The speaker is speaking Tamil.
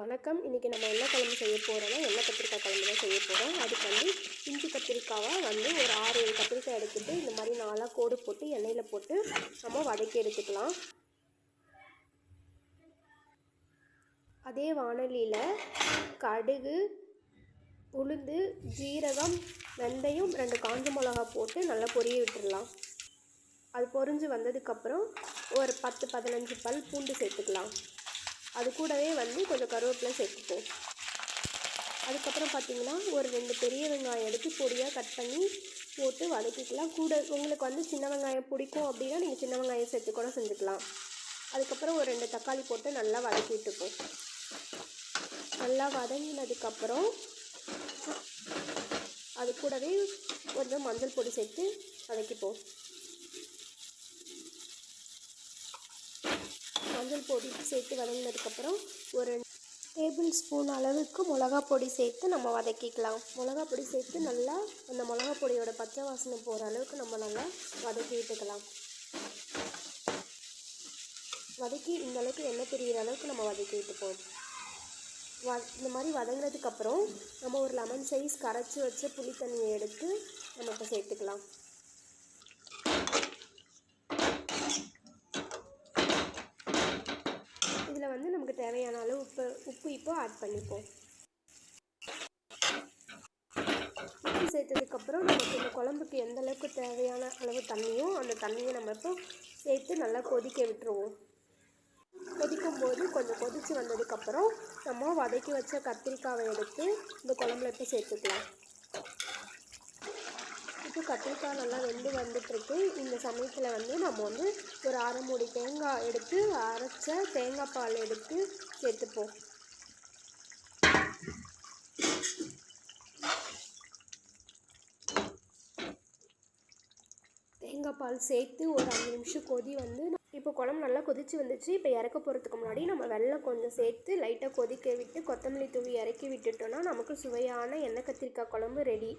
வணக்கம். இன்றைக்கி நம்ம என்ன குழம்பு செய்ய போகிறோம்னா எண்ணெய் கத்திரிக்காய் குழம்பு தான் செய்ய போகிறோம் அதுக்கு வந்து இஞ்சி கத்திரிக்காவை வந்து ஒரு ஆறு ஏழு கத்திரிக்காய் எடுத்துகிட்டு இந்த மாதிரி நாலாக கோடு போட்டு எண்ணெயில் போட்டு நம்ம வதக்கி எடுத்துக்கலாம். அதே வானலியில் கடுகு உளுந்து ஜீரகம் வெந்தயம் ரெண்டு காஞ்ச மிளகா போட்டு நல்லா பொரிய விட்டுடலாம். அது பொரிஞ்சு வந்ததுக்கப்புறம் ஒரு பத்து பதினஞ்சு பல் பூண்டு சேர்த்துக்கலாம். அது கூடவே வந்து கொஞ்சம் கருவேப்பிலை சேர்த்துப்போம். அதுக்கப்புறம் பார்த்தீங்கன்னா ஒரு ரெண்டு பெரிய வெங்காயம் எடுத்து பொடியாக கட் பண்ணி போட்டு வதக்கிக்கலாம். கூட உங்களுக்கு வந்து சின்ன வெங்காயம் பிடிக்கும் அப்படின்னா நீங்கள் சின்ன வெங்காயம் சேர்த்து கூட செஞ்சுக்கலாம். அதுக்கப்புறம் ஒரு ரெண்டு தக்காளி போட்டு நல்லா வதக்கி விட்டுப்போம். நல்லா வதங்கினதுக்கப்புறம் அது கூடவே கொஞ்சம் மஞ்சள் பொடி சேர்த்து வதக்கிப்போம். மஞ்சள் பொடி சேர்த்து வதங்கினதுக்கப்புறம் ஒரு டேபிள் ஸ்பூன் அளவுக்கு மிளகா பொடி சேர்த்து நம்ம வதக்கிக்கலாம். மிளகா பொடி சேர்த்து நல்லா அந்த மிளகா பொடியோட பச்சை வாசனை போகிற அளவுக்கு நம்ம நல்லா வதக்கி விட்டுக்கலாம். வதக்கி இந்த அளவுக்கு எண்ணெய் பிரிகிற அளவுக்கு நம்ம வதக்கி விட்டுப்போம். வ இந்த மாதிரி வதங்கினதுக்கப்புறம் நம்ம ஒரு லெமன் சைஸ் கரைச்சி வச்ச புளி தண்ணியை எடுத்து நம்ம இப்போ சேர்த்துக்கலாம் இதில் வந்து நமக்கு தேவையான அளவு உப்பு உப்பு இப்போ ஆட் பண்ணிப்போம். உப்பு சேர்த்ததுக்கப்புறம் நமக்கு இந்த குழம்புக்கு எந்த அளவுக்கு தேவையான அளவு தண்ணியோ அந்த தண்ணியை நம்ம இப்போ சேர்த்து நல்லா கொதிக்க விட்டுருவோம். கொதிக்கும் போது கொஞ்சம் கொதித்து வந்ததுக்கப்புறம் நம்ம வதக்கி வச்ச கத்திரிக்காவை எடுத்து இந்த குழம்புல இப்போ சேர்த்துக்கலாம். இப்போ கத்திரிக்காய் நல்லா வெந்து வந்துட்டுருக்கு. இந்த சமயத்தில் வந்து நம்ம வந்து ஒரு அரை மூடி தேங்காய் எடுத்து அரைச்ச தேங்காய் பால் எடுத்து சேர்த்துப்போம். தேங்காய் பால் சேர்த்து ஒரு அஞ்சு நிமிஷம் கொதி வந்து இப்போ குழம்பு நல்லா கொதிச்சு வந்துச்சு. இப்போ இறக்க போகிறதுக்கு முன்னாடி நம்ம வெள்ளம் கொஞ்சம் சேர்த்து லைட்டாக கொதிக்க விட்டு கொத்தமல்லி தூவி இறக்கி விட்டுட்டோன்னா நமக்கு சுவையான எண்ணெய் கத்திரிக்காய் குழம்பு ரெடி